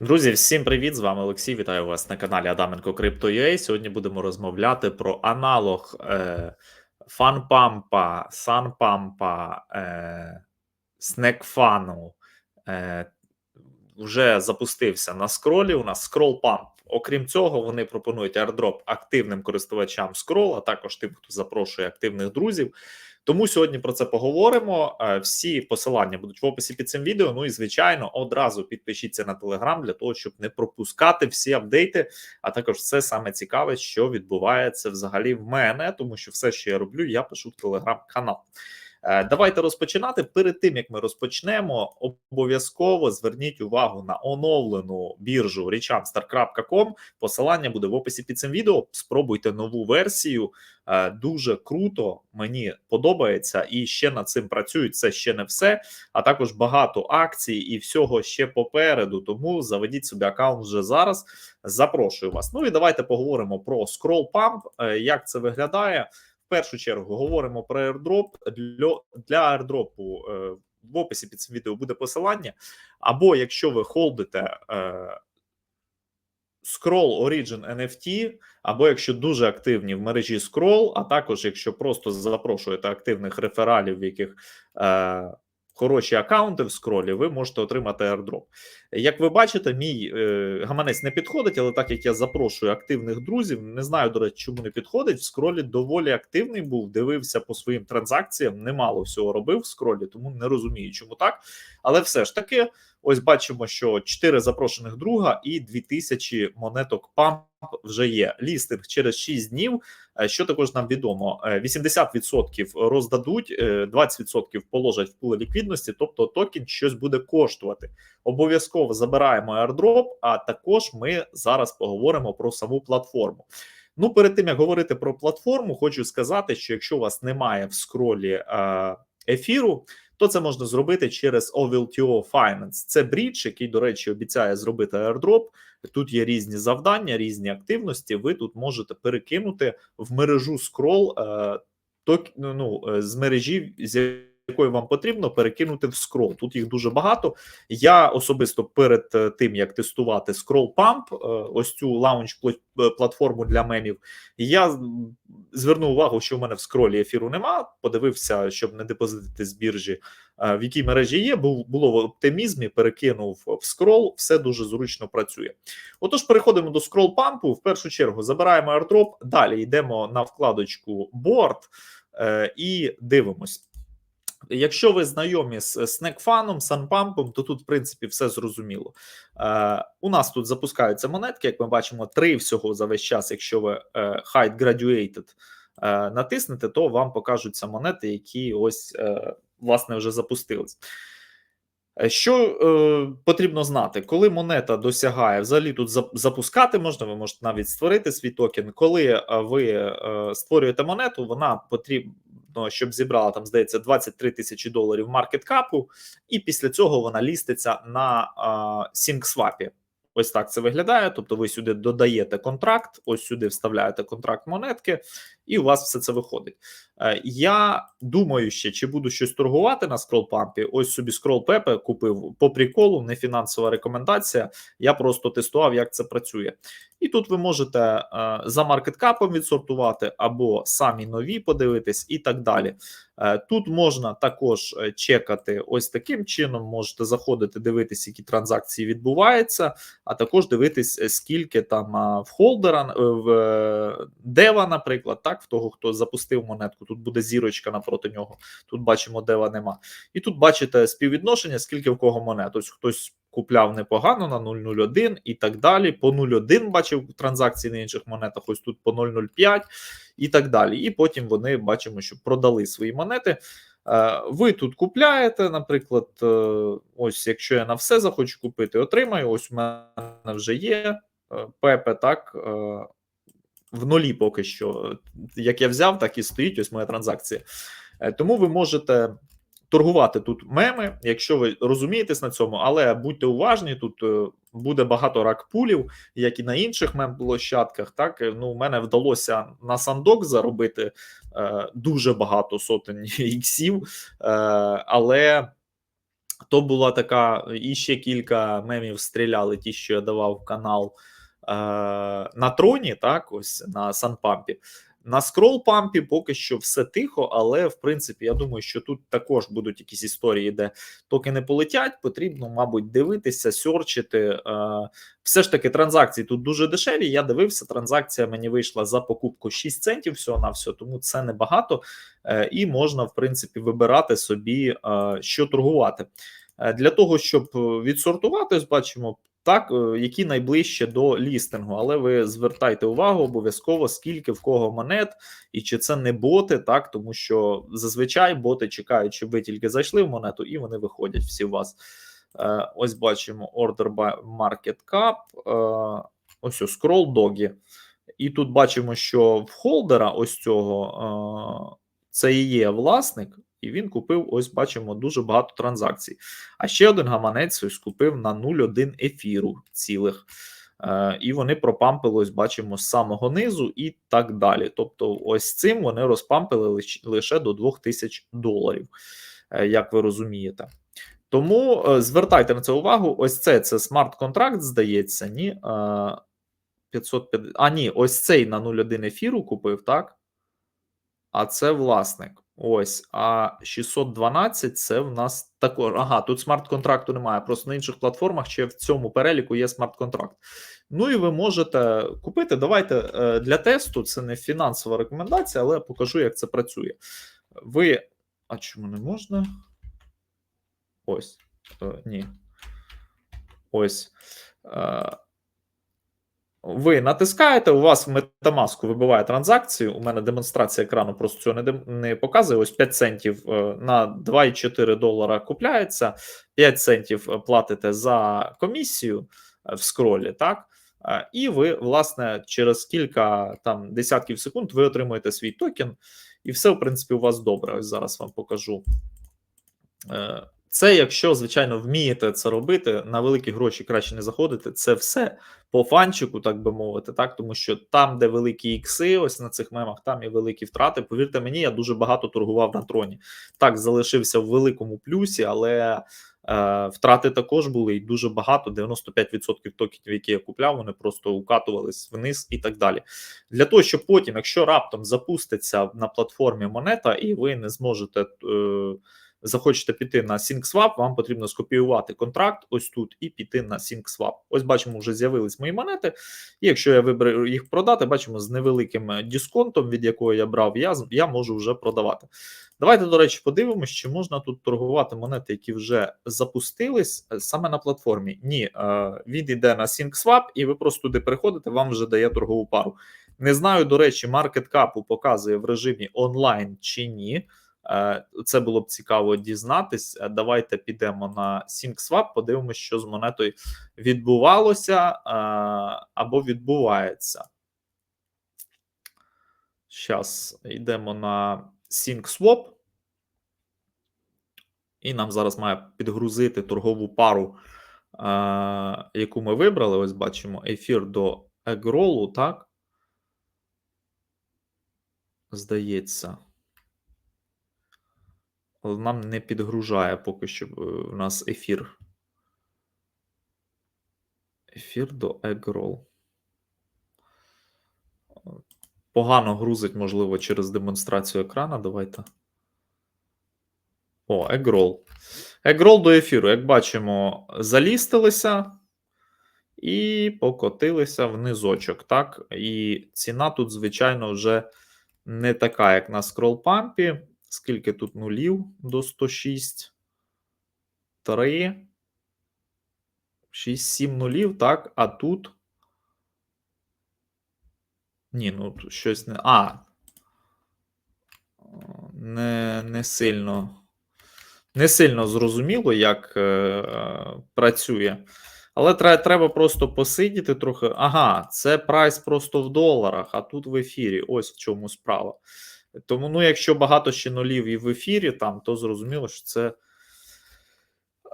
Друзі, всім привіт! З вами Олексій. Вітаю вас на каналі Адаменко Crypto.ua. Сьогодні будемо розмовляти про аналог е, фанпампа, санпампа, е, снекфану. Е, вже запустився на скролі. У нас скролпамп. Окрім цього, вони пропонують airdrop активним користувачам скрол, а також хто запрошує активних друзів. Тому сьогодні про це поговоримо. Е, Всі посилання будуть в описі під цим відео. Ну і звичайно, одразу підпишіться на телеграм для того, щоб не пропускати всі апдейти. А також все саме цікаве, що відбувається взагалі в мене, тому що все, що я роблю, я пишу в телеграм-канал. Е, Давайте розпочинати. Перед тим як ми розпочнемо, обов'язково зверніть увагу на оновлену біржу richamstar.com. Посилання буде в описі під цим відео. Спробуйте нову версію. Е, Дуже круто, мені подобається, і ще над цим працюють. Це ще не все. А також багато акцій і всього ще попереду. Тому заведіть собі аккаунт вже зараз. Запрошую вас. Ну і давайте поговоримо про Pump, е, як це виглядає. Першу чергу говоримо про airdrop. Для, для е, в описі під цим відео буде посилання. Або якщо ви холдите е, Scroll Origin NFT, або якщо дуже активні в мережі Scroll, а також якщо просто запрошуєте активних рефералів, в яких е, хороші аккаунти в скролі, ви можете отримати airdrop. Як ви бачите, мій е, гаманець не підходить, але так як я запрошую активних друзів, не знаю, до речі, чому не підходить. В скролі доволі активний був, дивився по своїм транзакціям, немало всього робив в скролі, тому не розумію, чому так. Але все ж таки, ось бачимо, що 4 запрошених друга і 2000 монеток памп вже є. Лістинг через 6 днів. Е, Що також нам відомо: Е, 80% роздадуть, е, 20% положать в пуле ліквідності, тобто токен щось буде коштувати. Обов'язково забираємо airdrop, а також ми зараз поговоримо про саму платформу. Ну, перед тим як говорити про платформу, хочу сказати, що якщо у вас немає в скролі е, ефіру, то це можна зробити через OVLTO Finance. Це брідж, який, до речі, обіцяє зробити airdrop. Тут є різні завдання, різні активності. Ви тут можете перекинути в мережу Scroll е, ток, ну, е, з мережі, з якої вам потрібно перекинути в скрол. Тут їх дуже багато. Я особисто перед е, тим як тестувати Scroll Pump, ось цю лаунч платформу для мемів, я звернув увагу, що в мене в скролі ефіру нема. Подивився, щоб не депозитити з біржі, е, в якій мережі є. Був було в оптимізмі, перекинув в скрол, все дуже зручно працює. Отож, переходимо до скрол пампу. В першу чергу забираємо airdrop, Далі йдемо на вкладочку Board е, і дивимось. Якщо ви знайомі з снекфаном, санпампом, то тут, в принципі, все зрозуміло. Е, у нас тут запускаються монетки, як ми бачимо, три всього за весь час. Якщо ви е, Hide Graduated е, натиснете, то вам покажуться монети, які ось е, власне вже запустились. Е, Що е, потрібно знати, коли монета досягає, взагалі тут запускати можна, ви можете навіть створити свій токен. Коли е, ви е, створюєте монету, вона потрібно, щоб зібрала там, здається, 23 тисячі доларів маркеткапу, і після цього вона ліститься на SyncSwap. Ось так це виглядає. Тобто, ви сюди додаєте контракт, ось сюди вставляєте контракт монетки, і у вас все це виходить. Е, Я думаю, ще чи буду щось торгувати на скролпампі. Ось собі скрол Пепе купив по приколу, не фінансова рекомендація. Я просто тестував, як це працює. І тут ви можете е, за маркеткапом відсортувати або самі нові подивитись, і так далі. Е, Тут можна також чекати ось таким чином. Можете заходити, дивитись, які транзакції відбуваються, а також дивитись, скільки там в холдера в дева, наприклад, так, в того, хто запустив монетку. Тут буде зірочка напроти нього. Тут бачимо, дева нема. І тут бачите співвідношення, скільки в кого монет. Ось хтось купляв непогано на 0,01 і так далі. По 0,1 бачив транзакції на інших монетах, ось тут по 0,05 і так далі. І потім вони бачимо, що продали свої монети. Е, Ви тут купляєте, наприклад, е, ось якщо я на все захочу купити, отримаю. Ось у мене вже є е, Пепе, так. В нулі поки що. Як я взяв, так і стоїть. Ось моя транзакція. Е, Тому ви можете торгувати тут меми, якщо ви розумієтесь на цьому, але будьте уважні, тут е, буде багато рак-пулів, як і на інших мем-площадках. Так Е, ну, у мене вдалося на сандок заробити е, дуже багато сотень іксів, е, але То була така, і ще кілька мемів стріляли, ті, що я давав в канал на троні, так, ось на санпампі. На скролл-пампі поки що все тихо, але в принципі, я думаю, що тут також будуть якісь історії, де токени полетять. Потрібно, мабуть, дивитися, сьорчити. Е, все ж таки, транзакції тут дуже дешеві. Я дивився, транзакція мені вийшла за покупку 6 центів всього на все, тому це небагато, е, і можна, в принципі, вибирати собі, е, що торгувати. Е, Для того, щоб е, відсортувати, бачимо. Так, е, які найближче до лістингу, але ви звертайте увагу обов'язково, скільки в кого монет, і чи це не боти, так тому що зазвичай боти чекають, щоб ви тільки зайшли в монету, і вони виходять всі у вас. Е, Ось бачимо order by market cap, е, ось о, scroll догі. І тут бачимо, що в холдера ось цього це і є власник, і він купив, ось бачимо, дуже багато транзакцій. А ще один гаманець ось купив на 0,1 ефіру цілих. Е, і вони пропампили, ось бачимо, з самого низу і так далі. Тобто, ось цим вони розпампили лише до 2000 доларів, е, як ви розумієте. Тому е, звертайте на це увагу. Ось це це смарт-контракт, здається, ні. Е, 550. А, ні, ось цей на 0,1 ефіру купив, так? А це власник. Ось, а 612 це в нас також. Ага, тут смарт-контракту немає. Просто на інших платформах ще в цьому переліку є смарт-контракт. Ну і ви можете купити. Давайте е, для тесту. Це не фінансова рекомендація, але я покажу, як це працює. Ви. А чому не можна? Ось. Е, ні. Ось. Ви натискаєте, у вас в Metamask вибиває транзакцію. У мене демонстрація екрану просто цього не, не показує. Ось 5 центів е, на 2,4 долара купляється, 5 центів е, платите за комісію е, в скролі, так? І ви, власне, через кілька там десятків секунд ви отримуєте свій токен, і все, в принципі, у вас добре. Ось зараз вам покажу. Це, якщо, звичайно, вмієте це робити, на великі гроші краще не заходити. Це все по фанчику, так би мовити, так тому що там, де великі ікси, ось на цих мемах, там і великі втрати. Повірте мені, я дуже багато торгував на троні. Так, залишився в великому плюсі, але е, втрати також були і дуже багато. 95% токенів, які я купляв, вони просто укатувались вниз і так далі. Для того, щоб потім, якщо раптом запуститься на платформі монета, і ви не зможете. Е, захочете піти на SyncSwap, вам потрібно скопіювати контракт ось тут і піти на SyncSwap. Ось бачимо, вже з'явились мої монети. І якщо я виберу їх продати, бачимо з невеликим е, дисконтом, від якого я брав, я, я можу вже продавати. Давайте, до речі, подивимося, чи можна тут торгувати монети, які вже запустились е, саме на платформі. Ні, е, він йде на SyncSwap, і ви просто туди приходите, вам вже дає торгову пару. Не знаю, до речі, маркет капу показує в режимі онлайн чи ні. Е, Це було б цікаво дізнатись. Е, Давайте підемо на SyncSwap, подивимося, що з монетою відбувалося е, або відбувається. Зараз йдемо на SyncSwap. І нам зараз має підгрузити торгову пару, яку ми вибрали. Ось бачимо ефір до Егролу, так? Здається. Нам не підгружає поки що е, у нас ефір. Ефір до Eggroll. Погано грузить, можливо, через демонстрацію екрана. Давайте. О, Eggroll. Eggroll до ефіру, як бачимо, залістилися і покотилися внизочок. Так? І ціна тут, звичайно, вже не така, як на скролпампі. Скільки тут нулів до 106? 3. 6, 7 нулів, так, а тут. Ні, ну тут щось не. А. Не, не сильно. Не сильно зрозуміло, як е, працює. Але треба, треба просто посидіти трохи. Ага, це прайс просто в доларах, а тут в ефірі. Ось в чому справа. Тому, ну, якщо багато ще нулів і в ефірі, там, то зрозуміло, що це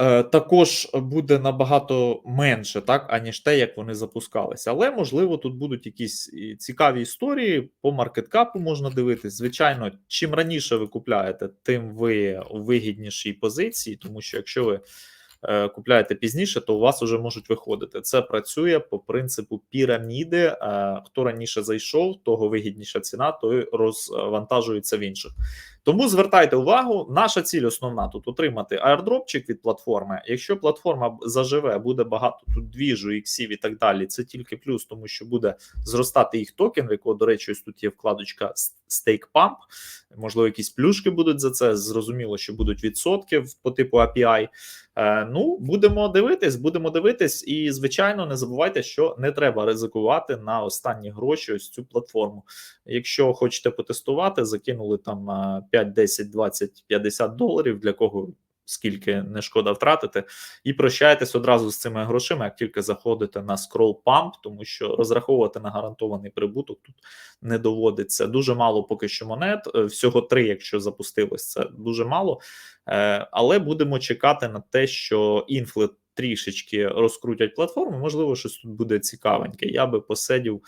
е, також буде набагато менше, так, аніж те, як вони запускалися. Але, можливо, тут будуть якісь цікаві історії. По маркеткапу можна дивитись. Звичайно, чим раніше ви купляєте, тим ви у вигіднішій позиції, тому що якщо ви купляєте пізніше, то у вас вже можуть виходити. Це працює по принципу піраміди. Е, хто раніше зайшов, того вигідніша ціна, той розвантажується в інших. Тому звертайте увагу, наша ціль основна тут отримати аердропчик від платформи. Якщо платформа заживе, буде багато тут двіжу, іксів і так далі. Це тільки плюс, тому що буде зростати їх токен, в якого, до речі, ось тут є вкладочка Stake Pump. Можливо, якісь плюшки будуть за це. Зрозуміло, що будуть відсотки по типу API. Е, ну, будемо дивитись, будемо дивитись, і звичайно, не забувайте, що не треба ризикувати на останні гроші. Ось цю платформу. Якщо хочете потестувати, закинули там е, 5, 10, 20, 50 доларів, для кого скільки не шкода втратити, і прощаєтесь одразу з цими грошима, як тільки заходите на scroll pump, тому що розраховувати на гарантований прибуток тут не доводиться. Дуже мало поки що монет, е, всього три, якщо запустилось, це дуже мало. Е, Але будемо чекати на те, що інфли трішечки розкрутять платформу. Можливо, щось тут буде цікавеньке. Я би посидів,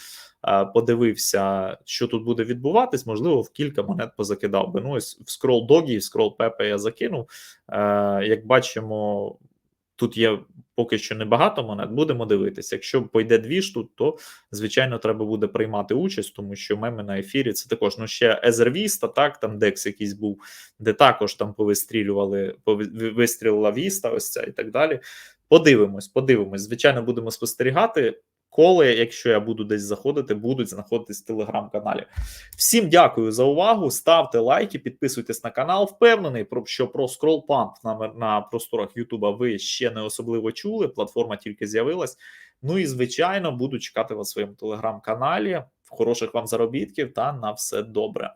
е, подивився, що тут буде відбуватись. Можливо, в кілька монет позакидав би. Ну, ось в скрол догі, в скрол пепе я закинув. Е, Як бачимо, тут є поки що небагато монет. Будемо дивитися. Якщо пойде дві ж тут, то звичайно треба буде приймати участь, тому що меми на ефірі це також ну ще Езервіста, так там Декс якийсь був, де також там повистрілювали, пови- вистрілила Віста, ось ця і так далі. Подивимось, подивимось. Звичайно, будемо спостерігати. Коли, якщо я буду десь заходити, будуть знаходитись в телеграм-каналі. Всім дякую за увагу. Ставте лайки, підписуйтесь на канал. Впевнений, про що про скролл-памп на, на просторах Ютуба ви ще не особливо чули. Платформа тільки з'явилась. Ну і звичайно, буду чекати вас в своєму телеграм-каналі. Хороших вам заробітків та на все добре.